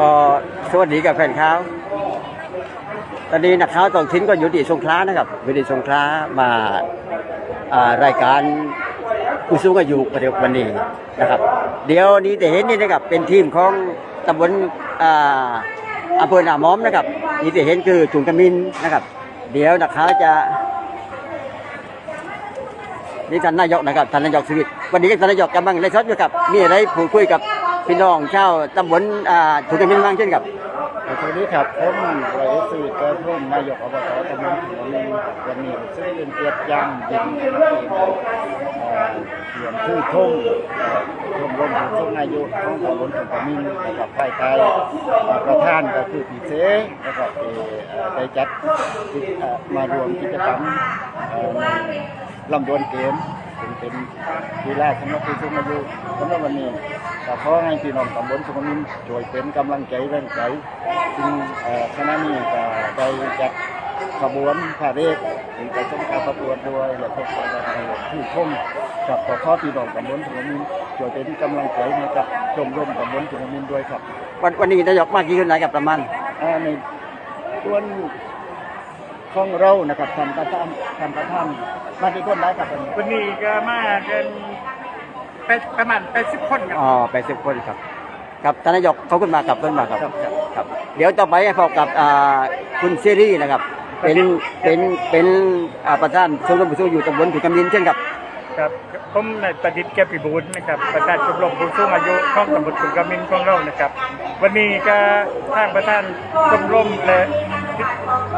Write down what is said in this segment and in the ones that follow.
ก็สวัสดีกับแฟนข่าว ตอนนี้นักข่าวท้องถิ่นก็อยู่ที่สงขลานะครับอยู่ที่สงขลามาารายการผู้สูงอายุประเดี๋ยววันนี้นะครับ เดี๋ยวนี้จะเห็นนี่นะครับเป็นทีมของตำบลอำเภอหนามอมนะครับ นี่จะเห็นคือถุงกระมินนะครับ เดี๋ยวนักข่าวจะนี่ท่านนายกนะครับท่านนายกสวิตวันนี้ท่านนายกกำลังไลฟ์สดอยู่ครับมีอะไรพูดคุยกับ พี่น้องชาตำบลอ่าถุงกระมินบ้างเช่นครับสวัสดีครับผมร้อยสุวิทย์แก้วพุ่มนายกอบตตำบลหัวเมงวันนี้ซึ่งเป็นเกียรติยังยินดีเรียนผู้ทุ่งชมรมผู้สูงอายุของตำบลถุงกมินนะครับภายใต้ประธานก็คือพี่เสนะครับที่ได้จัดมารวมกิจกรรมลำดวนเกม ซึ่งเป็นกีฬาสำหรับผู้สูงอายุสำหรับวันนี้ก็ขอให้พี่น้องตำบลสุขมินช่วยเป็นกำลังใจแรงใจซึ่งเอ่อคณะนี้ก็ได้จัดขบวนพาเหรดถึงไปชมการประกวดด้วยและพบกับผู้ชมกับขอขอพี่น้องตำบลสุขมินช่วยเป็นกำลังใจให้กับชมรมตำบลสุขมินด้วยครับ วันวันนี้นายกมากี่คนไหนกับประมาณอ่าในส่วน ของเรานะครับทำกระทำทำกระทำมาที่คนได้ครับวันนี้วันนี้ก็มาเดินไปประมาณไปสิบคนครับอ๋อไปสิบคนครับ ครับท่านนายกเขาขึ้นมากับขึ้นมาครับครับ เดี๋ยวต่อไปให้พบกับอ่าคุณเซรีนะครับ เป็นเป็นเป็นอ่าประธานชมรมผู้สูงอายุตำบลถุงกระมินเช่นครับ ครับผมนายประดิษฐ์แก้วพิบูลนะครับประธานชมรมผู้สูงอายุของตำบลขุนกำมินของเรานะครับ วันนี้ก็ทางประธานชมรมและ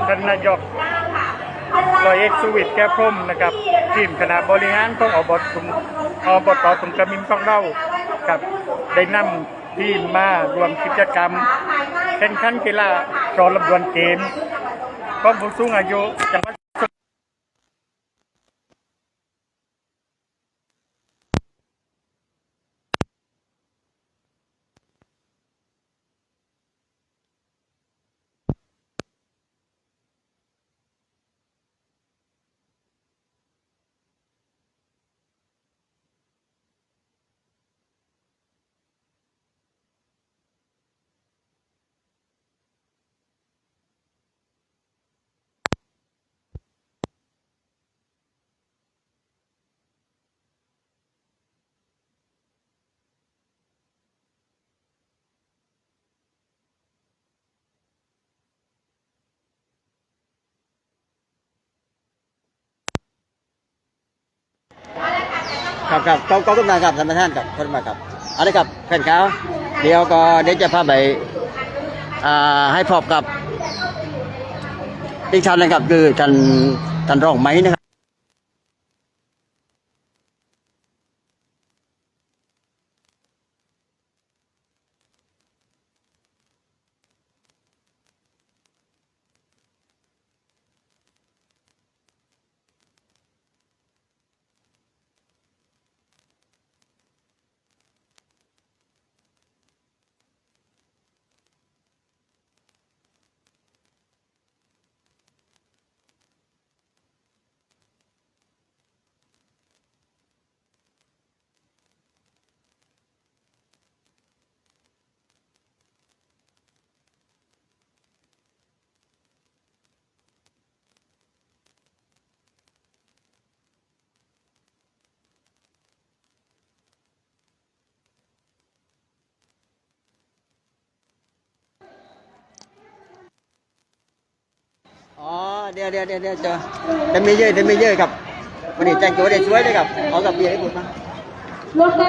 ท่านนายก รอยเอกสุวิทย์แก้พรมนะครับทีมคณะบริหารของอบตถุงอบตสุนกำมินของเรากับได้นำทีมมารวมกิจกรรมแข่งขันกีฬาจอลำดวนเกมของผู้สูงอายุจังหวัด ครับครับเขาเขาขึ้นาครับท่านประธานครับท่านมาครับเอาละครับแฟนเขาเดี๋ยวก็เดี๋ยวจะพาไปอ่าให้พบกับอีกท่านนะครับคือท่านท่านรองไหมนะครับ อ๋อ เดี๋ยวเดี๋ยวเดี๋ยวเดี๋ยวเจอเดี๋ยวมีเยอะเดี๋ยวมีเยอะครับวันนี้แต่งตัวได้สวยเลยครับเอากับเบียร์ให้คุณมา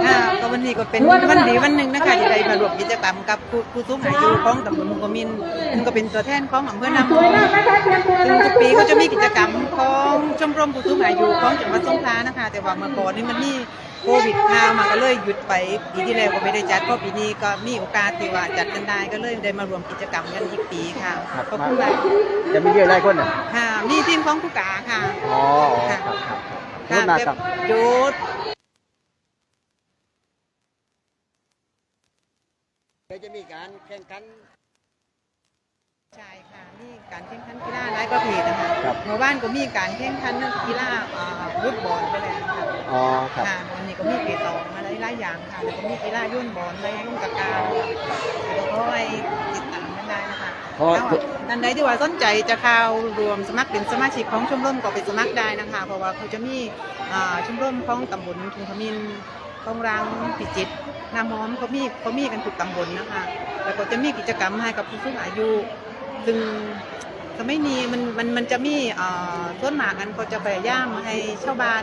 ค่ะก็วันนี้ก็เป็นวันดีวันหนึ่งนะคะที่ได้มารวมกิจกรรมกับผู้ผู้สูงอายุของตำบลมุกมินซึ่งก็เป็นตัวแทนของอำเภอนามซึ่งทุกปีเขาจะมีกิจกรรมของชมรมผู้สูงอายุของจังหวัดสงขลานะคะ แต่ว่าเมื่อก่อนนี่มันมี โควิดเข้ามาก็เลยหยุดไปปีที่แล้วก็ไม่ได้จัดเพราะปีนี้ก็มีโอกาสที่ว่าจัดกันได้ก็เลยได้มารวมกิจกรรมกันอีกปีค่ะขอบคุณค่ะเดี๋ยวมีเยอะหลายคนอะค่ะ มีทีมของผู้กาค่ะอ๋อครับครับครับขอบคุณมากครับหยุดเดี๋ยวจะมีการแข่งขัน ใช่ค่ะมีการแข่งขันกีฬาหลายประเภทนะคะครับเมื่อวานก็มีการแข่งขันกีฬาอ่าฟุตบอลไปแล้วค่ะอ๋อครับค่ะวันนี้ก็มีเปตองมาหลายๆอย่างค่ะแล้วก็มีกีฬายุ่นบอลในรุ่งกะกาวแล้วก็ไปติดตามกันได้นะคะเพราะว่า ถ้าว่าท่านใดที่ว่าสนใจจะเข้ารวมสมัครเป็นสมาชิกของชมรมก็ไปสมัครได้นะคะ เพราะว่าเขาจะมีอ่าชมรมของตำบลทุงขมินของรังพิจิตรนามอมเขามีเขามีกันทุกตำบลนะคะ แล้วก็จะมีกิจกรรมให้กับผู้สูงอายุ ซึ่งสมัยนี้มันมันมันจะมีเอ่อต้นหมากกันก็จะพยายามให้ชาวบ้าน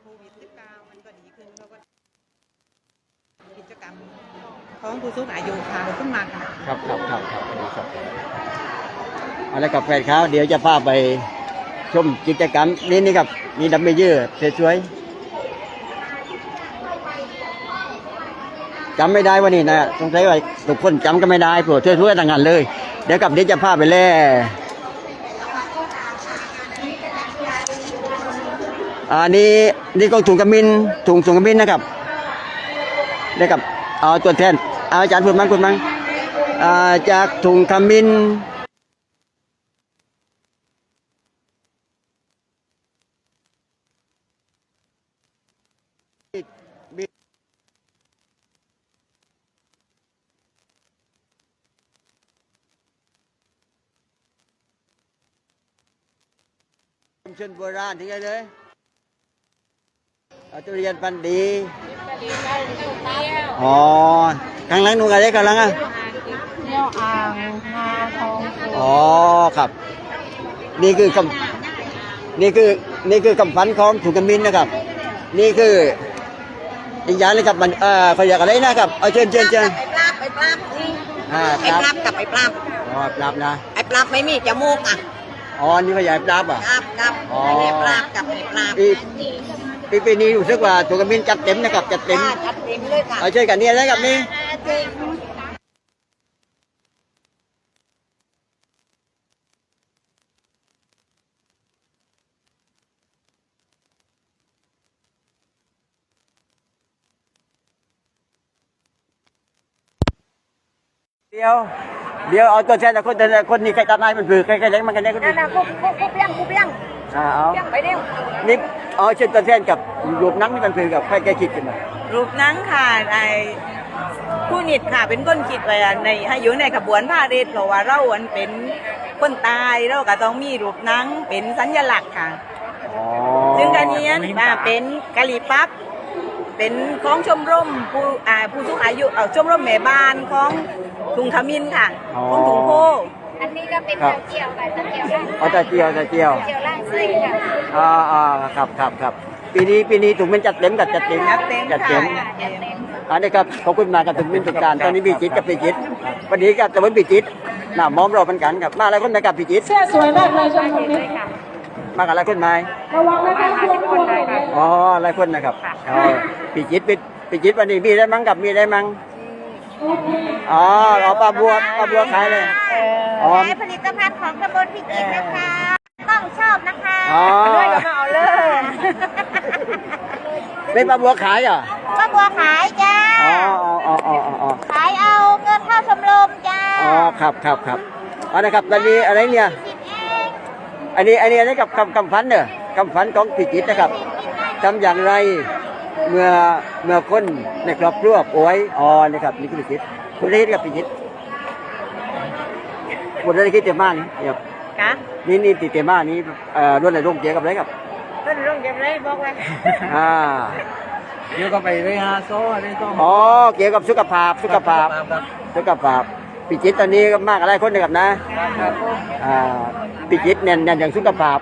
โควิด19มันก็ดีขึ้นเขาก็กิจกรรมของผู้สูงอายุค่ะขึ้นมาค่ะ ครับครับครับครับครับ เอาละกับแฟนเขาเดี๋ยวจะพาไปชมกิจกรรมนี่นี่ครับมีดัมเมเยอร์สวยๆจำไม่ได้ว่านี่นะสงสัยว่าทุกคนจำก็ไม่ได้โปรดช่วยๆต่างงานเลย เดี๋ยวกับเดี๋ยวจะพาไปแล่อ่านี่นี่ก็ถุงกระมินถุงถุงกระมินนะครับเดี๋ยวกับเอาตัวแทนอาอาจารย์พูดมั้งพูดมั้งจากถุงขมิน ชุมชนโบราณถึงไงเลยเอาทุเรียนพันธุ์ดีอ๋อข้างหลังนู่นอะไรข้างหลังอะเที่ยวอ่างนาทองโขอ๋อครับ นี่คือคำนี่คือนี่คือคำพันของถุงกำมินนะครับ นี่คืออีกอย่างนึงครับมันเอ่อเขาอยากอะไรนะครับเอาเชิญเชิญเชิญไอ้ปลาบไอ้ปลาบอ่าไอ้ครับปลาบกับไอ้ปลาบอ๋อปราบนะไอ้ปลาบไม่มีจมูกอะ อ๋อนี่เขาอยากปราบอะปลาบกับอ๋อไอ้เนี่ยปลาบกับไอ้ปลาบปีปีปีนี้รู้สึกว่าถุงกำมินจัดเต็มนะครับจัดเต็มจ้าจัดเต็มเลยค่ะ เอาเชิญกันนี่นะครับนี่จริงเดี๋ยว เดี๋ยวเอาตัวแทนจากคนแต่คนนี้ใครตัดนายมันคือใครใครเลี้ยงมันกันแน่คนนั่นี้นน่ะกูกูกูเปี้ยงกูเปี้ยงอ่าเอาเปี้ยงไปเร็วนี่เอาเชิญตัวแทนกับรูปหนังนี่มันคือกับใครแกคิดกันมารูปหนังค่ะในผู้นิดค่ะเป็นคนคิดไว้อะในให้อยู่ในขบวนพาเหรดเพราะว่าเราอันเป็นคนตายเราก็ต้องมีรูปหนังเป็นสัญลักษณ์ค่ะ อ๋อซึ่งการนี้อ่าเป็นกะหรี่ปั๊บเป็นของชมรมผู้อ่าผู้สูงอายุเอาชมรมแม่บ้านของ ถุงขมิ้นค่ะของถุงโพอันนี้ก็เป็นครับเจียวค่ะเจียวล่างเอาแต่เจียวแต่เจียวเจียวล่างไส้ค่ะอ่าอ่าครับครับครับปีนี้ปีนี้ถุงมันจัดเต็มกับจัดเต็มจัดเต็มจัดค่ะเต็มอันนี้ครับขอบคุณมากกับถุงมินตุกการตอนนี้มีจิตกับปีจิตวันนี้กับตะวันปีจิตน่ามอมเราเป็นกันครับมาอะไรคนไหนกับปีจิตเสื้อสวยมากเลยชมพูนี้มากับอะไรคนไหนระวังนะคะพวกคุณเลยอ๋ออะไรคนนะครับอ๋อปีจิตปีปีจิตวันนี้มีได้มั้งกับมีได้มั้ง อ๋อเอาปลาบัวปลาบัวขายเลยอ๋อและผลิตภัณฑ์ของตำบลพิจิตรนะคะต้องชอบนะคะอ๋อเอาเลยเป็นปลาบัวขายเหรอะป้าบัวขายจ้าอ๋ออ๋ออ๋ออ๋ออ๋อขายเอาเงินเข้าชมรมจ้าอ๋อครับครับครับเอานะครับตอนนี้อะไรเนี่ยสิบเองอันนี้อันนี้อันนี้กับคำคำพันเนอะคำพันของพิจิตรนะครับทำอย่างไร เมื่อเมื่อคนในครอบครัวป่วยอ๋อนะครับนี่คือพิจิตรคุณได้ยินกับพิจิตรคุณได้คิดเต็มมากนี่ครับค่ะนี่นี่ติดเต็มมากนี่เอ่อรุ่นในโรงเกียร์กับอะไรครับต้นเรื่องเก็บเลยบอกไว้อ่าเดี๋ยวก็ไปเลยฮะโซ่อะไรก็อ๋อเกี่ยวกับสุขภาพสุขภาพสุขภาพพิจิตรตอนนี้ก็มากอะไรคนนะครับนะอ่าพิจิตรเน้นเน้นอย่างสุขภาพ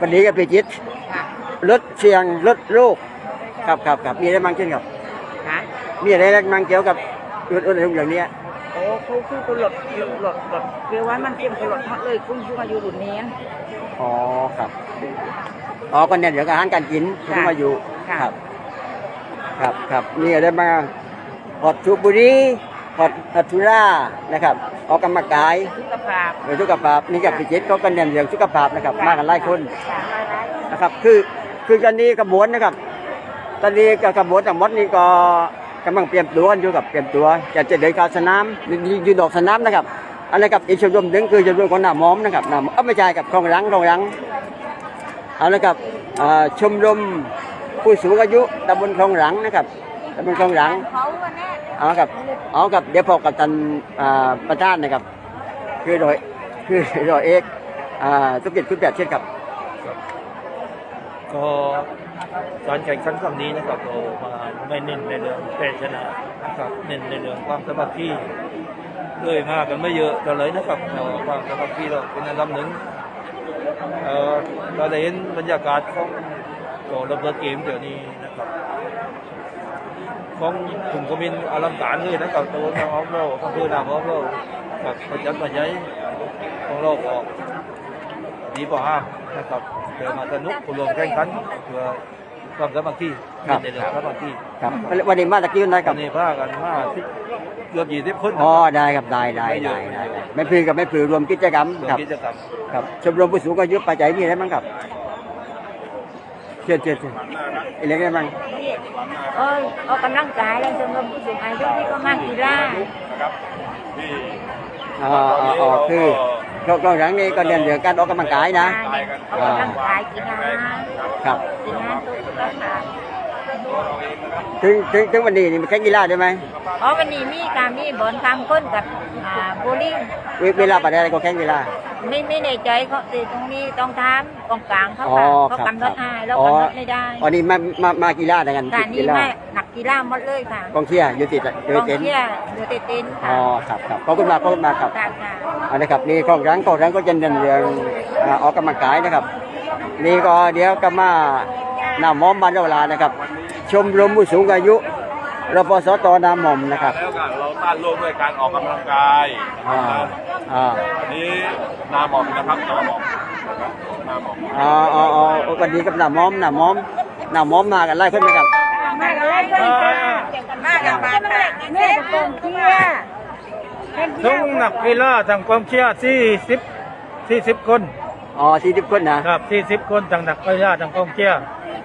วันนี้ก็พิจิตร ลดเสี่ยงลดโรคครับครับครับมีอะไรบ้างเช่นครับค่ะมีอะไรบ้างเกี่ยวกับลดลดอะไรอย่างเนี้ยโอ้คือคือคือหลดหลดหลดคือว่ามันเตรียมหลดหมดเลยคุณสูงอายุรุ่นนี้อ๋อครับอ๋อก็เนี่ยเดี๋ยวกับอาหารการกินคุณมาอยู่ค่ะ ครับ ครับครับมีอะไรบ้างหอดสูบบุหรี่หพอพัทุรานะครับ ออกกำลังกาย สุขภาพ เรื่องสุขภาพนี่กับพิจิตรเขาก็เน้นเรื่องสุขภาพนะครับ มากันหลายคนนะครับ คือ คือตอนนี้กระบวนนะครับ ตอนนี้กับกระบวนทั้งหมดนี่ก็กำลังเตรียมตัวกันอยู่กับเตรียมตัวจะจะเดินเข้าสนามยืนดอกสนามนะครับอันนี้กับอีกชมรมหนึ่งคือชมรมของหน้ามอมนะครับหน้ามอมอ้าไม่ใช่กับคลองรังคลองรังเอาละครับชมรมผู้สูงอายุตำบลคลองรังนะครับตำบลคลองรังเอากับเอากับเดี๋ยวพอกับตันอ่าประธานนะครับ คือโดยคือโดยเอกอ่าสกิจคุณแปดเช่นครับ ก็การแข่งขันครั้งนี้นะครับเรามาไม่เน้นในเรื่องแพ้ชนะนะครับเน้นในเรื่องความสามัคคีเลยมากันไม่เยอะกันเลยนะครับแต่ว่าความสามัคคีเราเป็นอันดับหนึ่งเอ่อเราได้เห็นบรรยากาศของตัวระเบิดเกมเดี๋ยวนี้นะครับของกลุ่มกมินอลังการเลยนะครับตัวทางออฟโรดอำเภอนามออฟโรดกับประจันปัญญาของเราก็ดีกว่าห้ามนะครับ เดี๋ยวมาสนุกคุณรวมแข่งขันเพื่อความสามัคคีครับในเรื่องสามัคคีครับวันนี้มาตะกี้นะคกัรันบในผ้ากันมาที่เกือบยี่สิบคนอ๋อได้ครับได้ได้ได้ได้ได้ไม่พลือกับไม่พลือรวมกิจกรรมรวมครับกิจกรรมครับชมรมผู้สูงอายุปัจจัยมีอะไรบ้างครับเชิญเชิญเชิญอีกเล็กได้บ้างเออออกกำลังกายแล้วชมรมผู้สูงอายุนี่ก็มากกีฬาอ๋ออ๋ออ๋อคือ ก็ ก็หลังนี้ก็เรียนเรื่องการออกกำลังกายนะออกกำลังกายกีฬาครับกีฬาตัวสุขภาพ ถึงถึงถึงวันนี้นี่มีแข่งกีฬาได้ไหมอ๋อวันนี้มีการมีบอลทำก้นกับอ่าโบลิ่งเวเวลาปัจจัยก็แข่งกีฬา ไม่ไม่ในใจเขาติดตรงนี้ต้องทำกองกลางเขาอ๋อค่ะเขาครับกำหนดให้เราอ๋อกำหนดไม่ได้อ๋อนี่มามามากีฬาด้วยกันการนี้กีฬาไม่หนักกีฬาหมดเลยค่ะกองเชียร์อยู่ติดอยู่กองเต็นท์เชียร์อยู่ติดเต็นท์อ๋ค่ะอครับครับขอบคุณมากขอบคุณมากครับ ค่ะค่ะ อันนะครับนี่กองรังกองรังก็จะเน้นเรื่องอ่าออกกำลังกายนะครับ นี่ก็เดี๋ยวก็มาห น้าหมอมบ้านเราลานะครับ ชมรมผู้สูงอายุรปสตนาหม่อมนะครับแล้วกันเราต้านโลกด้วยการออกกำลังกายอ่าอ่าอันนี้นาหมอมนะครับนาหมอมนะครับนาหมอมอ๋ออ๋ออ๋อวันนี้กับหน้าหมอมหน้าหมอมหน้าหมอมมากันไล่ขึ้นไหมครับมากันเลยค่ะมากันมาค่ะแม่กองเชียร์ทั้งนักกีฬาทั้งกองเชียร์สี่สิบสี่สิบคนอ๋อสี่สิบคนนะครับสี่สิบคนทั้งนักกีฬาทั้งกองเชียร์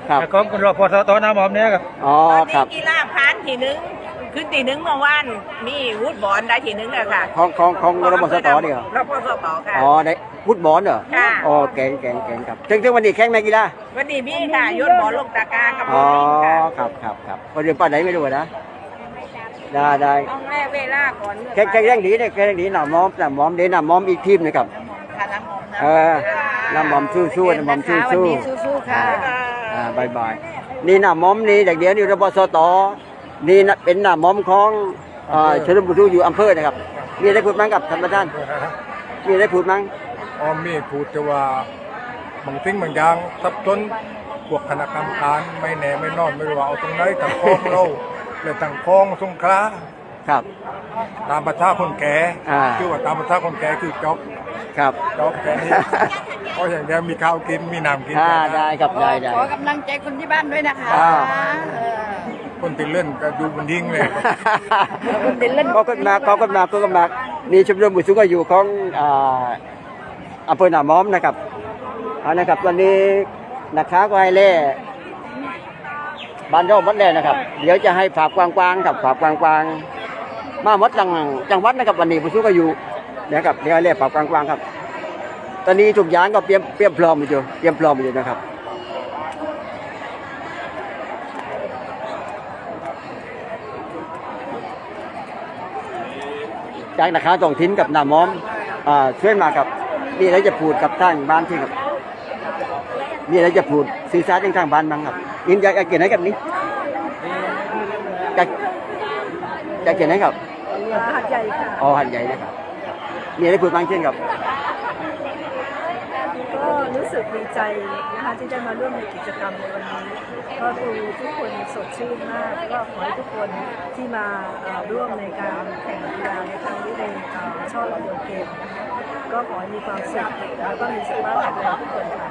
ครับ แต่ของคุณรอพอสตน้ำหอมเนี้ยครับอ๋อตอนครันี้บกีฬาพานทีหนึงขึ้นทีหนึงเมื่อวานมีวูดบอลได้ทีหนึงเลยค่ะของของของรปสตนี่เหรอรปสตค่ะ อ๋อได้ฟุตบอลเหรอค่ะ อ๋อเก่งเก่งเก่งครับถึงถึงวันนี้แข่งไหมกีฬาวันนี้มีค่ะยศบอลลงตากากับโบอ๋อลิ่งค่ะครับครับครับพอเดี๋ยวป้าไหนไม่รู้นะได้ได้ต้องแรกเวลาก่อนแข่งแข่งแรงดีเนี่ยแข่งแรงดีหน่ามอมหน่ามอมเดี๋ยวหน่ามอมอีกทีมนะครับ ค่ะน้ำหอมนะเออหน่ามอมสู้สู้หน่ามอมสู้สู้สู้ๆค่ะ อ่าบายบายนี่หน่ามอมนี่เด็กเดียวนี่รบสตนี่นะเป็นหน่ามอมของอ่าชลบุรีอยู่อำเภอนะครับ มีอะไรพูดมั้งกับท่านประธานมีอะไรพูดมั้งอ้อมมีพูดแต่ว่าบางสิ่งบางอย่างซับซ้อนพวกคณะกรรมการไม่แน่ไม่นอนไม่รู้ว่าเอาตรงไหนต่างคลองเราเลยต่างคลองสงขลา ครับ ตามประชาคนแก่อ่า คือว่าตามประชาคนแก่คือจ๊อบครับ จ๊อบแค่นี้เพราะอย่างเดียวมีข้าวกินมีน้ำกินอ่าได้ครับได้ได้ ขอกำลังใจคนที่บ้านด้วยนะคะอ่าคนติดเล่นก็ดูบนทิ้งเลยก็ขึ้นมาก็ขึ้นมาก็ขึ้นมานี่ชมรมผู้สูงอายุของอ่าอำเภอหนามอมนะครับเอานะครับวันนี้นะคะก็ให้เล่บ้านเราหมดแล้วนะครับ เดี๋ยวจะให้ฝากกวางๆครับฝากกวางๆ มาหมดจังจังหวัดนะครับวันนี้ผู้สูงอายุนะครับเดี๋ยวให้เล่ฝากกวางๆครับ ตอนนี้ทุกอย่างก็เตรียมเตรียมพร้อมอยู่เตรียมพร้อมอยู่นะครับจากนะคะตรงทิ้นกับหนามอมอ่าช่วยมากับมีอะไรจะพูดกับทางบ้านที่ครับมีอะไรจะพูดสื่อสารถึงทางบ้านบ้างครับยินอยากอยากเขียนให้กับนี้อยากอยากเขียนให้ครับ หัดใหญ่ค่ะอ๋อหันใหญ่นะครับมีอะไรพูดบ้างเช่นครับ ก็รู้สึกดีใจนะคะที่ได้มาร่วมในกิจกรรมในวันนี้ก็ดูทุกคนสดชื่นมากก็ขอให้ทุกคนที่มาเอ่อร่วมในการแข่งกีฬาในครั้งนี้ในเอ่อช่อระเบิดเกมนะคะก็ขอให้มีความสุขแล้วก็มีสุขภาพแข็งแรงทุกคนค่ะ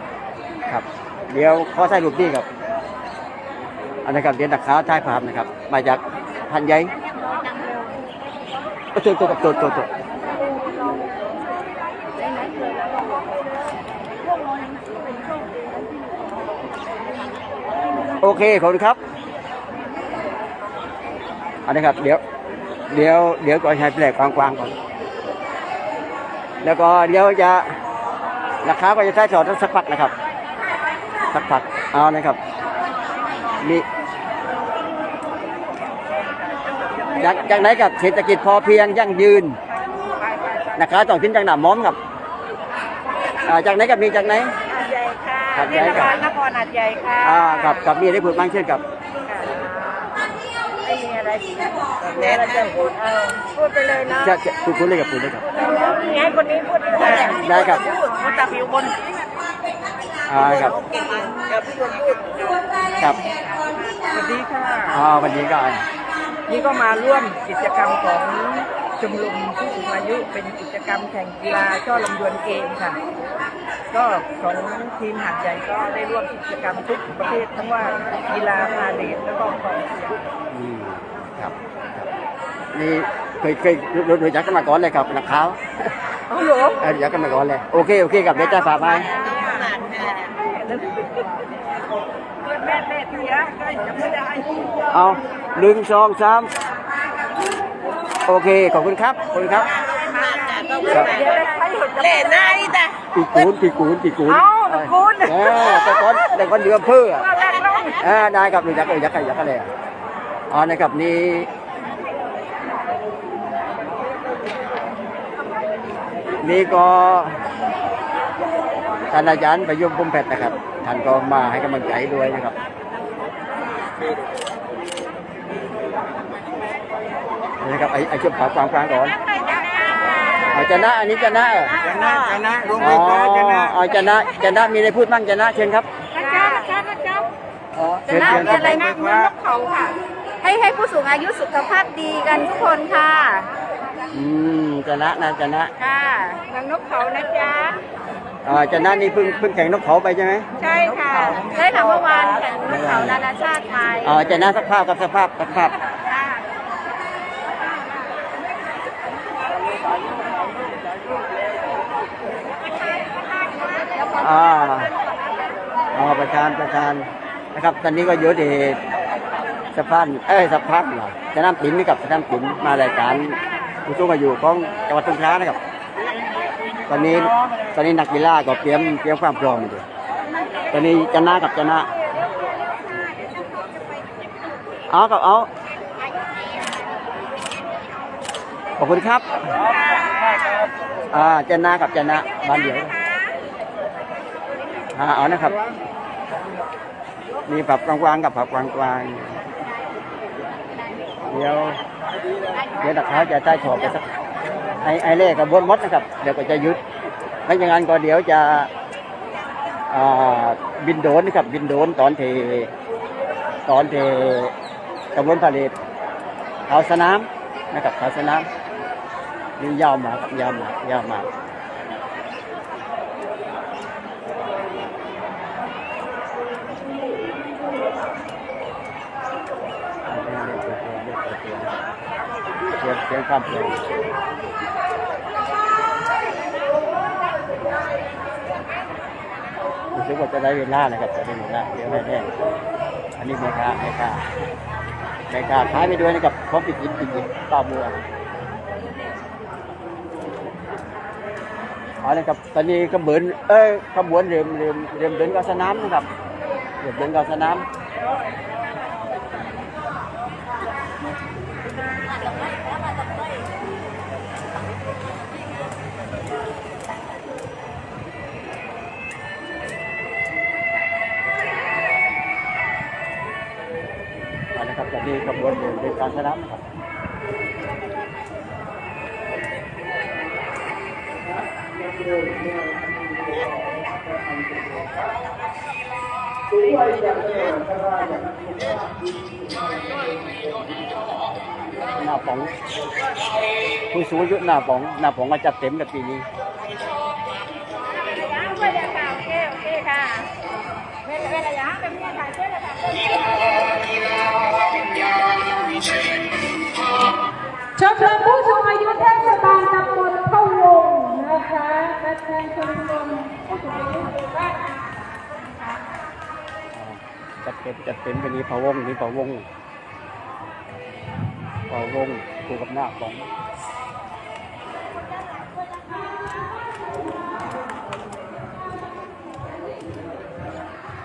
ครับ เดี๋ยวขอใส่รูปนี้ครับอันนะครับเดี๋ยวนักข่าวถ่ายภาพนะครับ มาจากหันให ญ่ตัวตัวตัวตัวตัวโอเค ขอบคุณครับเอันนี้ครับ เดี๋ยว เดี๋ยว เดี๋ยวก่อนให้แปลกกว้างๆก่อน แล้วก็เดี๋ยวจะราคาก็จะใช้จอดสักพักนะครับ สักพัก เอานะครับนี่ จากจากไหนกับเศรษฐกิจพอเพียงยั่งยืนนะครับต้องทิ้นจากหนามม้อมครับอ่าจากไหนกับมีจากไหน หาดใหญ่ค่ะหาดใหญ่เทศครับ บาลนครหาดใหญ่ค่ะอ่ากับกับมีได้พูดบ้างเช่นกับไม่มีอะไรมีอะไรจะพูดเอาพูดไปเลยนะจะจะพูดพูดเลยกับพูดเลยครับ นี่ให้คนนี้พูดดีกว่าได้ครับพูดพูดจากผิวบนอ่าครับเก่งๆกับพี่คนพูด ครับสวัสดีค่ะ อ่าวันนี้ก็ นี่ก็มาร่วมกิจกรรมของชมรมผู้สูงอายุเป็นกิจกรรมแข่งกีฬาช่อลำดวนเกมค่ะ ก็ของทีมหาดใหญ่ก็ได้ร่วมกิจกรรมทุกประเภททั้งว่ากีฬาพาเลทแล้วก็กองเชียร์อืมครับครับนี่เคยเคยรู้รู้จักกันมาก่อนเลยครับนักข่าวอ๋อเหรอเออรู้จักกันมาก่อนเลยโอเคโอเคครับเดี๋ยวจะฝากไปแม่แม่เพียก็ยังไม่ได้เอา หนึ่งสองสามโอเค ขอบคุณครับ ขอบคุณครับครับเดี๋ยวได้ใครหยุดเล่นได้แต่ปีกูนปีกูนปีกูนเอ้าปีกูนเออแต่ก่อนแต่ก่อนอยู่อำเภออะก็แรกน้องเออได้ครับรู้จักรู้จักกันรู้จักกันเลยอ๋อนะครับนี่นี่ก็ท่านอาจารย์ประยุมพุมเพชรนะครับ ท่านก็มาให้กำลังใจด้วยนะครับ นี่นะครับไอ้ไอ้ชุดขาวกวางกวางก่อนเอาจะนะอันนี้จะนะเหรอชนะชนะลงอ๋ไปอฟ้าชนะเอาจะนะจะนะมีอะไรพูดบ้างจะนะเชิญครับนะจ๊ะนะจ๊ะนะจ๊ะอ๋อจะเชิญน่าเชิญมีอะไรนะเหมือนนกเขาค่ะ ให้ให้ผู้สูงอายุสุขภาพดีกันทุกคนค่ะ อืมจะนะนะจะนะค่ะเหมือนนกเขานะจ๊ะอ่าจะนะนี่เพิ่งเพิ่งแข่งนกเขาไปใช่ไหมใช่ค่ะได้ค่ะเมื่อวานแข่งนกเขานานาชาติไทยอ่าจะนะสักภาพกับสภาพสักภาพ อ่าอ๋อประธานประธานนะครับ ตอนนี้ก็อยู่ที่สะพานเอ้ยสะพานเหรอจะน้ำติ๋มนี่กับสะน้ำติ๋มมารายการผู้สูงอายุของจังหวัดสงขลานะครับ ตอนนี้ตอนนี้นักกีฬาก็เตรียมเตรียมความพร้อมอยู่ตอนนี้จะนะกับจะนะเอากับเอาขอบคุณครับอ่าจะนะกับจะนะบ้านเดียว อ่าเอานะครับ มีผับกวางๆกับผับกวางๆเดี๋ยวเดี๋ยวนักข่าจะใต้ขอบไปสักไอ้ไอ้เล่กับบนมดนะครับ เดี๋ยวก็จะยุดหลังจากนั้นก็เดี๋ยวจะบินโดนนะครับ บินโดนตอนเทตอนเทกำลังผลิตเขาสนามนะครับเขาสนามนี่ยาวมากครับยาวมากยาวมาก เสียงเสียงความเพลงรู้สึกว่าจะได้เวลานะครับจะได้เวลาเดี๋ยวแน่ๆอันนี้ไม่กล้าไม่กล้าไม่กล้าท้ายไปด้วยนะครับพร้อมปิดยิบปิดยิบต่อบัวเอาลยครับตอนนี้ขบวนเอ้ยขบวนเริ่มเริ่มเริ่มเดินเข้าสนามนะครับเริ่มเดินเข้าสนาม มีขบวนเดินเป็นการสนะครับหน้าป๋องผู้สูงอายุหน้าป๋องหน้าป๋องมาจัดเต็มกับปีนี้ด้วยเลยค่ะโอเคโอเคค่ะเวลาเวลาอย่างเป็นเพื่อนี่ยค่ะ ชมรมผู้สูงอายุเทศบาลตำบลเข้าวงนะคะกระแสชมรมผู้สูงอายุหมู่บ้นจัดเก็บจัดเต็นไปนี้พาวงนี่พะวงพาวงคู่กับหน้าของ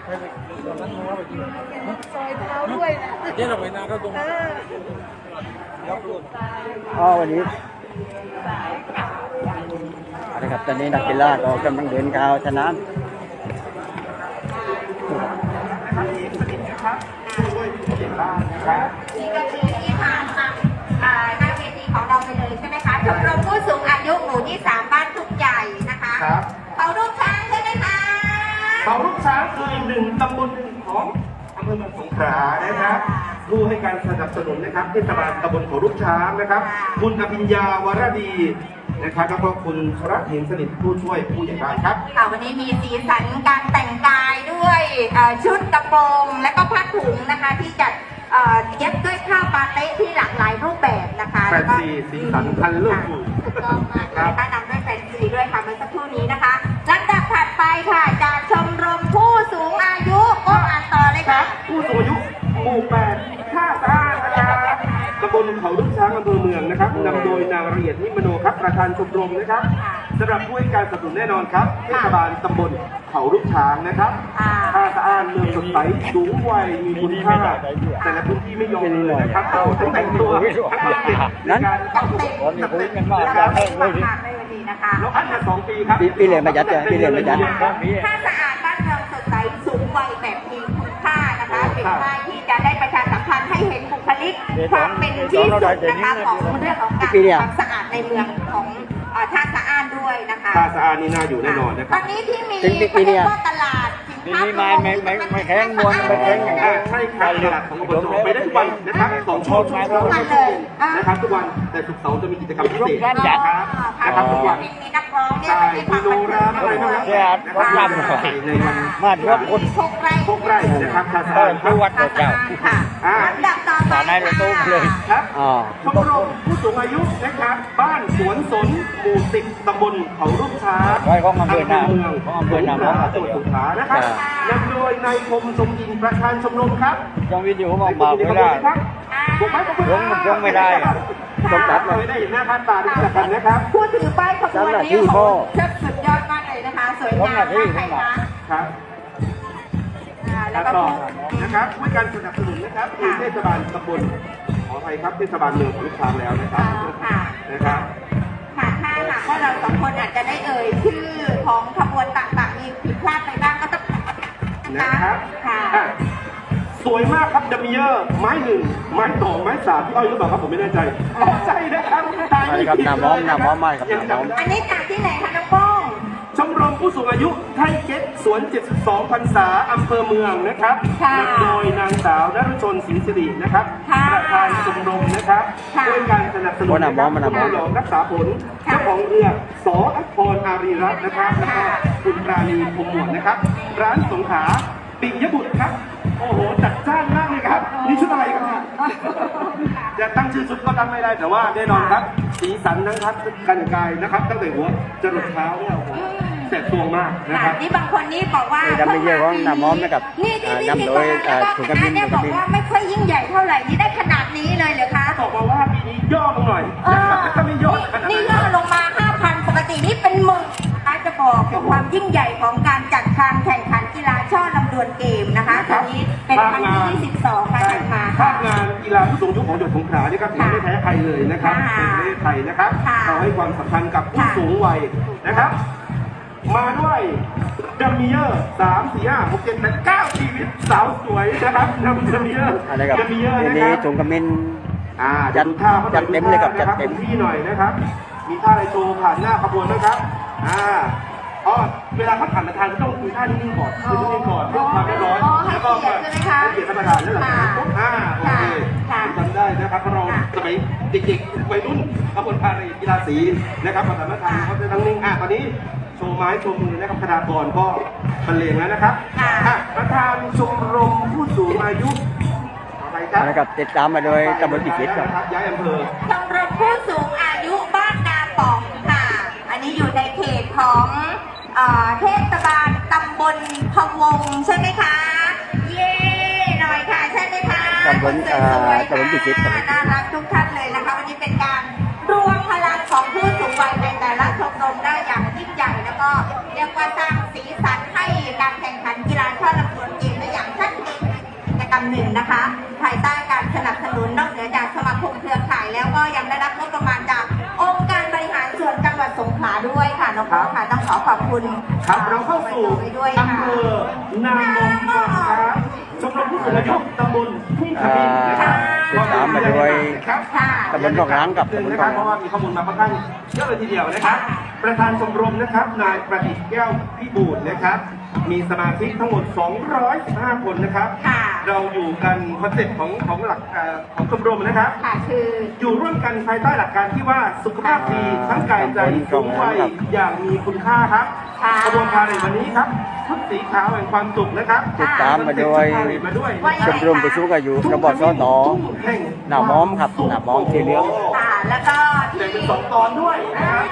ให้ นี่เราไปนาก็ตรงอ๋อวันนี้นะไรครับตอนนี้นักกีฬาก็กำลังเดินกาวสนามนี่ก็คือที่ผ่านทางอ่าหน้าเวทีของเราไปเลยใช่ไหมคะชมรมผู้สูงอายุหมู่ที่สามบ้านทุกใหญ่นะคะเขารูปช้างใช่ไหม เขาลูกช้างคืออีกหนึ่งตำบลของอำเภอเมืองสงขลานะครับ ผู้ให้การสนับสนุนนะครับเทศบาลตำบลเขาลูกช้างนะครับ คุณอภิญญาวรดีนะครับแล้วก็คุณชรัตน์เห็นสนิทผู้ช่วยผู้ใหญ่บ้านครับ ค่ะวันนี้มีสีสันการแต่งกายด้วยเอ่อชุดกระโปรงและก็ผ้าถุงนะคะที่จัดเอ่อเย็บด้วยผ้าปาเต๊ะที่หลากหลายรูปแบบนะคะแฟนซีสีสันคันเลิศอยู่ถูกต้องมากเลยนะคะนำด้วยแฟนซีด้วยค่ะเมื่อสักครู่นี้นะคะลำดับถัด ไปค่ะ จากชมรมผู้สูงอายุก็อ่านต่อเลยครัค่ะบผู้สูงอายุหมู่แปดท่าสะอ้านนะครับตำบลเขาลูกช้างอำเภอเมืองนะครับนำโดยนางละเอียดนิมโนครับประธานชมรมนะครับสำหรับผู้ให้การสนับสนุนแน่นอนครับเทศบาลตำบลเขาลูกช้างนะครับค่ะท่าสะอ้านเมืองสดใสสูงวัยมีคุณค่าแต่ละพื้นที่ไม่ยอมเลยนะครับเอาแต่งตัวทั้งประเทศในการจัดเต็มวันนี้คุยกันมากแล้วก็เป็นมากๆในวั นนี้นะคะเราคัดมาสองปีครับปีปีเหรียญมายัดจ้ะปีเหรียญมายัด ถ้าสะอาดบ้านเมืองสดใสสูงวัยแบบมีคุณค่านะคะเป็นป้ายที่จะได้ประชาสัมพันธ์ให้เห็นบุคลิกความเป็นที่สุดนะคะของเรื่องของการความสะอาดในเมืองของเอ่อท่าสะอาดด้วยนะคะท่าสะอ้านนี่น่าอยู่แน่นอนนะคตรัอบนนี้ที่มีถึงปีนี้เขาเรียกว่าตลาด สินค้าปีนี้ไม่ไม่ไม่ไม่แข็งมวลไม่แข็งอย่างเดีอ่ายวใช่ครับตลาดของอบจไปได้ทุกวันนะครับสองชั่วโมงชั่วโมงนะครับทุกวันแต่ศุกร์เสาร์จะมีกิจกรรมพิเศษนะครับนะครับทุกวันมีนักร้องเนี่ยใช่ไม่มีได้โนราอะไรบ้างครับแซ่บนะครับวัดลำหน่อยในวันมาดรวมคนพกไร่พกไร่นะครับท่าสะเออ้าอนคือวัดท่าเจ้าสะอาดค่ะอ่าลำดับต่อไปสาในรถตู้เลยครับอ๋อชมรมผู้ สูงอายุนะครับ บ้านสวนสนหมู่สิบตำบลเขาลูกช้างไว้ของอำเภอหน้าเมืองของอำเภอหน้าสงขลจังหวัดสงขลานะครับนำโดยนายคมสมยินประธานชมรมครับยังวิดีโอมาบอกไม่ได้ผมไม่ผมยกมันยกไม่ได้อะต้องตัดเลยได้เห็นหน้าค่าตาด้วยกันนะครับผู้ถือป้ายขบวนจำหน้าที่นี้พ่อเชิดสุดยอดมากเลยนะคะ สวยงามจำหน้าที่มากเลยข้างหลันะงครับอ่าแล้แล้ววก็ก็นะครับด้วยการสนับสนุนนะครับคือเทศบาลตำบล ขออภัยครับเทศบาลเมืองของลูกช้างแล้วนะครับค่ะนะครับค่ะถ้าหากว่าเราสองคนอาจจะได้เอ่ยชื่อของขบวนต่างๆมีผิดพลาดไปบ้างก็ต้องนะครับค่ะอะสวยมากครับดัมเมียร์ ไม้หนึ่งไม้สองไม้สามพี่อ้อยหรือเปล่าครับผมไม่แน่ใจอ๋อใช่นะครับตายใช่ครับหน้าม้อมหน้าม้อมมากครับหน้าม้อมอันนี้จากที่ไหนคะน้องโป้งชมรมผู้สูงอายุไทยเก็ตสวน 72พรรษาอำเภอเมืองนะครับค่ะนำโดยนางสาวนรุชนศรีสิรินะครับค่ะประ ธานชมรมนะครับค่ะด้วยการสนับสนุนโอ้หน้าม้อมนะหน้าม้อมผู้หลองรักษาผลเจ้าของเรือสออัพรอารีรัตน์นะครับแล้วก็คุณปราณีพรหมหมวดนะครับ ร้านสงขลาปิยบุตรครับ โอ้โหจัดจ้านมากเลยครับนี่ชุดอะไรครับเนี่ย จะตั้งชื่อชุดก็ตั้งไม่ได้แต่ว่าแน่นอนครับ สีสันทั้งทัศน์กันกายนะครับตั้งแต่หัวจรดเท้าเนี่ยโอ้โห แสบตวงมากนะคค่ะรับ นี่บางคนนี่บอกว่านี่ดำไม่เยอะของหน้าม้อมนะครับนี่ที่อ่าที่นำที่โดบอกยว่าอ่าถุงกระบินเนี่ยถุงบกอระกบินว่าไม่ค่อยยิ่งใหญ่เท่าไหร่นี่ได้ขนาดนี้เลยเหรอคะบอกมาว่าปีนี้ย่อลงหน่อยเออถ้าไม่ย่อขนาดนี่นั้นย่อลงมา 5,000 ปกตินี่เป็นหมื่นนะคะจะบอกถึงความยิ่งใหญ่ของการจัดการแข่งขันกีฬาช่อลำดวนเกมนะคะครั้งนี้เป็นครั้งที่22การใช่จัดมาภาค่ะ พงานกีฬาผู้สูงอายุของจังหวัดสงขลานี่ครับถือว่าไม่แพ้ใครเลยนะครับค่ะในประเทศไทยนะครับค่ะเราให้ความสำคัญกับผู้สูงวัยนะครับ มาด้วยดัมเมียร์สามสี่ห้าหกเจ็ดแปดเก้าชีวิตสาวสวยนะครับดัมเมียร์อะไรครับดัมเมียร์ทีนะคนี้รับถุงกระบิน อ่าจัดดูท่าขาหน่อยจัดเต็มเลยครับดูท่าจัดเต็มนะครัดูที่หน่อยนะครับ มีท่าอะไรโชว์ผ่านหน้าขบวนนะครับ อ่าอ๋อเวลาเขาผ่านประธานก็ต้องมีท่านิ่งๆก่อนคือนิ่งๆก่อนเพื่อความเรียบร้อยอ๋อให้แล้วก็เกียรติใช่ไหมคะให้เกียรติท่านประธานนั่นแหละครับปุ๊บอ่าโอเคค่ะจำได้นะครับเพราะเราค่ะ สมัยเด็กๆวัยรุ่นขบวนพาเหรดกีฬาสีนะครับประธานประธานเขาจะนั่งนิ่งอะตอนนี้ โชว์ไม้โชว์มือนะครับคณากรก็บรรเลงแล้วนะครับค่ะอะประธานชมรมผู้สูงอายุอะไรครับนะครับติดตามมาโดยตำบลปิกิตครับย้ายอำเภอชมรมผู้สูงอายุบ้านนาป่องค่ะ อันนี้อยู่ในเขตขของเอ่อเทศบาลตำบลพะวงใช่ไหมคะ เย้หน่อยค่ะใช่ไหมคะตำบลเอ่อตำบลพิชิตครับน่ารักทุกท่านเลยนะคะ วันนี้เป็นการรวมพลังของผู้สูงวัยในแต่ละชมรมได้อย่างยิ่งใหญ่แล้ว ก็เรียกว่าสร้างสีสันให้การแข่งขันกีฬาช่อลำดวนเกมได้อย่างชัดเจนกิจกรรมหนึ่งนะคะ ภายใต้การสนับสนุนนอกเหนือจากสมาคมเครือข่าย แล้วก็ยังได้รับงบประมาณจากองค์การบริหารส่วนจังหวัดสงขลาด้วยค่ะน้องพ่อค่ะต้องขอขอบคุณครับเราเข้าสู่ไปด้วยอำค่ะเภอนามนครับชมรมผู้สูงอายุตำบลทุ่งขมิ้นนะครับอ่า ติดตามมาด้วยครับค่ะตำบลหนองร้างกับหนึ่งตำบลนะหนคองร้างรับเพราะว่ามีข้อมูลมาค่อนข้างเยอะเลยทีเดียวนะครับ ประธานชมรมนะครับนายประดิษฐ์แก้วพิบูลนะครับ มีสมาชิกทั้งหมด 215 คนนะครับ ค่ะ เราอยู่กันคอนเซ็ปต์ของของหลักเอ่อของชมรมนะครับ ค่ะคือ อยู่ร่วมกันภายใต้หลักการที่ว่าสุขภาพดีทั้งกายใจสูงวัยอย่างมีคุณค่าครับค่ะ กระบวนการในวันนี้ครับชุดสีขาวแห่งความสุขนะครับติดตามมาด้วยมาด้วยชมรมผู้สูงอายุระบอบสตหน้าม้อมครับหน้าม้อมสีเหลืองค่ะแล้วก็ที่แบ่งเป็นสองตอนด้วยนะครับ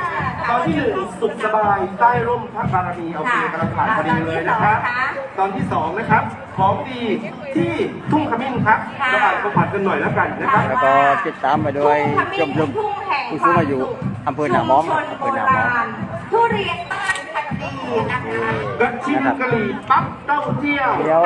ตอนที่หนึ่งสุขสบายใต้ร่มพระบารมีเอาเพลงกำลังผ่านพอดีเลยนะครับตอนที่สองนะครับของดีที่ทุ่งขมิ้นครับเราอ่านประวัติกันหน่อยแล้วกันนะครับแล้วก็ติดตามมาด้วยชมรมผู้สูงอายุอำเภอหนาม้อมครับอำเภอหนาม้อมทุเรียนบ้านพันดีนะคะกระชิมกะหรี่ปั๊บเต้าเจี้ยวเดี๋ยว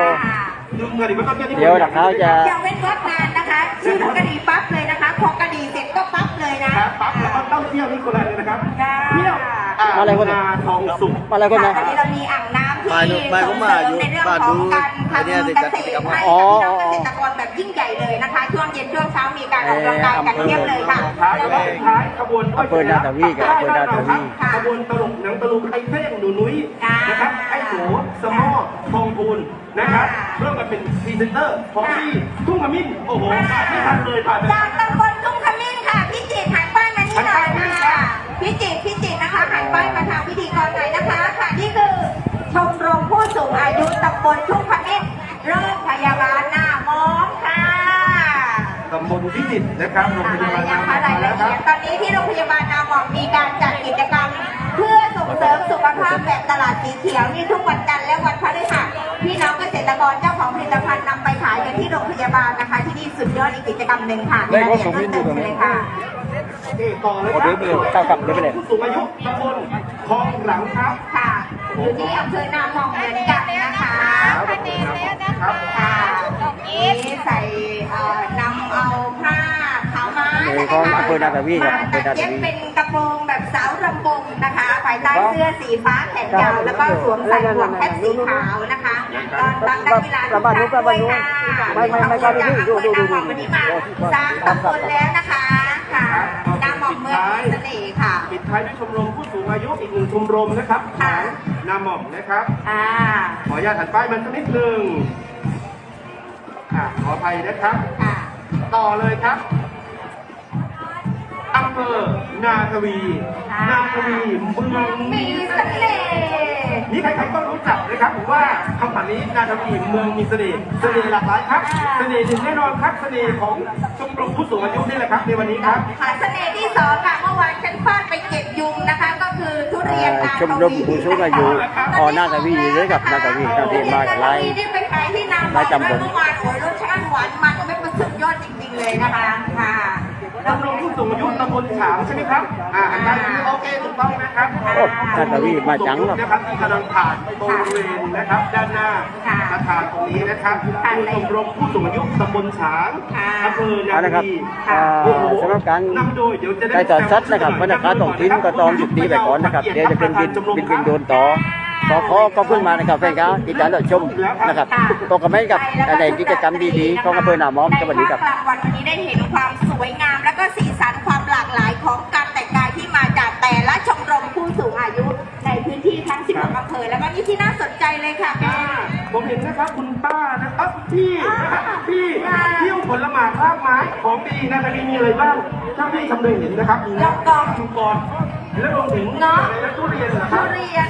ลืมกะหรี่ปั๊บเต้าเจี้ยวที่เดี๋ยวนะครับจะอย่าเว้นวักนานนะ คะชื่อกะหรี่ปั๊บเลยนะคะพอกะหรี่เสร็จก็ปั๊บเลยนะ ครับปั๊บแล้วก็เต้าเจี้ยวนี่คนละเลยนะครับค่ะ เที่ยวอ่างมาอะไรคนเนี่ยนาทองสุก มาอะไรคนนะวันนี้เรามีอ่างน้ำที่มาดูมาผมมาอยู่ส่งเสริในเรื่องบ้านขดูองการทำไอ้เนี่ยเด็กเกจัดษกิตจรกรรมให้อ๋อพี่น้องเกษตรกรแบบยิ่งใหญ่เลยนะคะช่วงเย็นช่วงเช้ามีการออกกำลังกายกันเทียบเลยค่ะท้ายแล้วก็สุดท้ายขบวนอำเภอนาทวีกับอำเภอนาทวี ขบวนตลกหนังตะลุงไอ้เท่งหนู นนะครับร่วมกันเป็นพรีเซนเตอร์ของที่ทุ่งขมิ้นโอ้โหผ่านไม่ทันเลยผ่านไป จากตำบลทุ่งขมิ้นค่ะพี่จิตรหันป้ายมานี่หน่อยค่ะพี่จิตรพี่จิตรนะคะหันป้ายมาทางพิธีกรหน่อยนะคะค่ะนี่คือชมรมผู้สูงอายุตำบลทุ่งขมิ้นโรงพยาบาลหน้ามองค่ะตำบลพิจิตรนะครับโรงพยาบาลนะนามคะมรายแล้ละวครัเอียบดตอนนี้ที่โรงพยาบาลนามองมีการจัดกิจกรรม เพื่อส่งเสริมสุขภาพแบบตลาดสีเขียวนี่ทุกวันจันทร์และวันพฤหัสพี่น้องเกษตรกรเจ้าของผลิตภัณฑ์นำไปขายกันที่โรงพยาบาลนะคะ ที่นี่สุดยอดอีกกิจกรรมหนึ่งค่ะมีรายละเอียดเพิ่มเติมเลยค่ะนี่ต่อเลยคโอ้รับเดี๋ยวเดี๋ยวครับเดี๋ยวไปเลยผู้สูงอายุตำบลคลองหลังครับค่ะอยู่ที่อำเภอนามองเหมือนกันนะคะครับค่ะนี่ใส่เอ่อนำเอาผ้าขาวม้านี่ใช่ไหม ของคะอำเภอนาทวีครับอำเภอนาทวีเย็บเป็นกระโปรงแบบสาวรำวงนะคะภายใต้เสื้อสีฟ้าแขนยาวแล้วก็สวมใส่หมวกแคปสีขาวนะคะตอนรับนักกีฬาทุกท่านด้วยค่ะไม่ไม่ไม่ไม่ไม่ดูดูดูดูวันนี้มาสามตำบลแล้วนะคะค่ะนามอมเมืองมีเสน่ห์ค่ะ ปิดท้ายด้วยชมรมผู้สูงอายุอีกหนึ่งชมรมนะครับค่ะนามหม่อมนะครับ อ่า ขออนุญาตถัดป้ายมันสักนิดหนึ่งอะขออภัยนะครับ ค่ะ ต่อเลยครับอำ เภอนาทวี นาทวีเมืองมีเสน่ห์นี่ใครๆก็รู้จักนะครับผมว่าคำขวัญนี้นาทวีเมืองมีเสน่ห์เสน่ห์หลากหลายครับ เสน่ห์หนึ่งแน่นอนครับ เสน่ห์ของชมรมผู้สูงอายุนี่แหละครับในวันนี้ครับ ค่ะเสน่ห์ที่สองค่ะเมื่อวานฉันฟาดไปเก็บยุงนะคะ ก็คือทุเรียนนาชมรมผู้สูงอายุอ๋อนาทวีเลยครับนาทวีนาทวีมากับไล่ทุเรียนนาทวีที่ไปขายที่นาไล่จำบนเมื่อวานโอ้ยรสชาติหวานมันไม่ประสุดยอดจริงๆเลยนะคะค่ะ ชมรมผู้สูงอายุตำบลฉางใช่ไหมครับ อ่าอันนั้นโอเคถูกต้องนะครับโอ้นาทวีมาจังครับนะครับที่กำลังผ่านตรงบริเวณนะครับ ด้านหน้าค่ะอาคารตรงนี้นะครับคือชมรมผู้สูงอายุตำบลฉางค่ะอำเภอนาเอาละครับทีอ่าโอ้โหสำหรับการนำโดยเดี๋ยวจะได้ต่อซัดนะครับบรรยากาศท้องถิ่นก็ต้องหยุดดีไปก่อนนะครับ เดี๋ยวจะเป็นบินบินบินโดนต่อขอขอขอบคุณมานะครับแฟนครับที่การรับชมนะครับตกกันไหมกับในกิจกรรมดีๆของอำเภอหนามอมสวัสดีครับในภาคกลางวันวันนี้ได้เห็นความส วยงาม และก็สีสันความหลากหลายของการแต่งกายที่มาจากแต่ละชมรมผู้สูงอายุในพื้นที่ทั้ง 16อำเภอ แล้วก็นี่ที่น่าสนใจเลยค่ะเป็นอ่าผมเห็นนะครับคุณป้านะครับพี่นะครับพี่เที่ยวผลไม้รากไม้ของดีนาทวีมีอะไรบ้างถ้าพี่ชำเลืองเห็นนะครับมีลองกองชุกรและรวมถึงเงาะ อะไรนะทุเรียนเหรอครับทุเรียน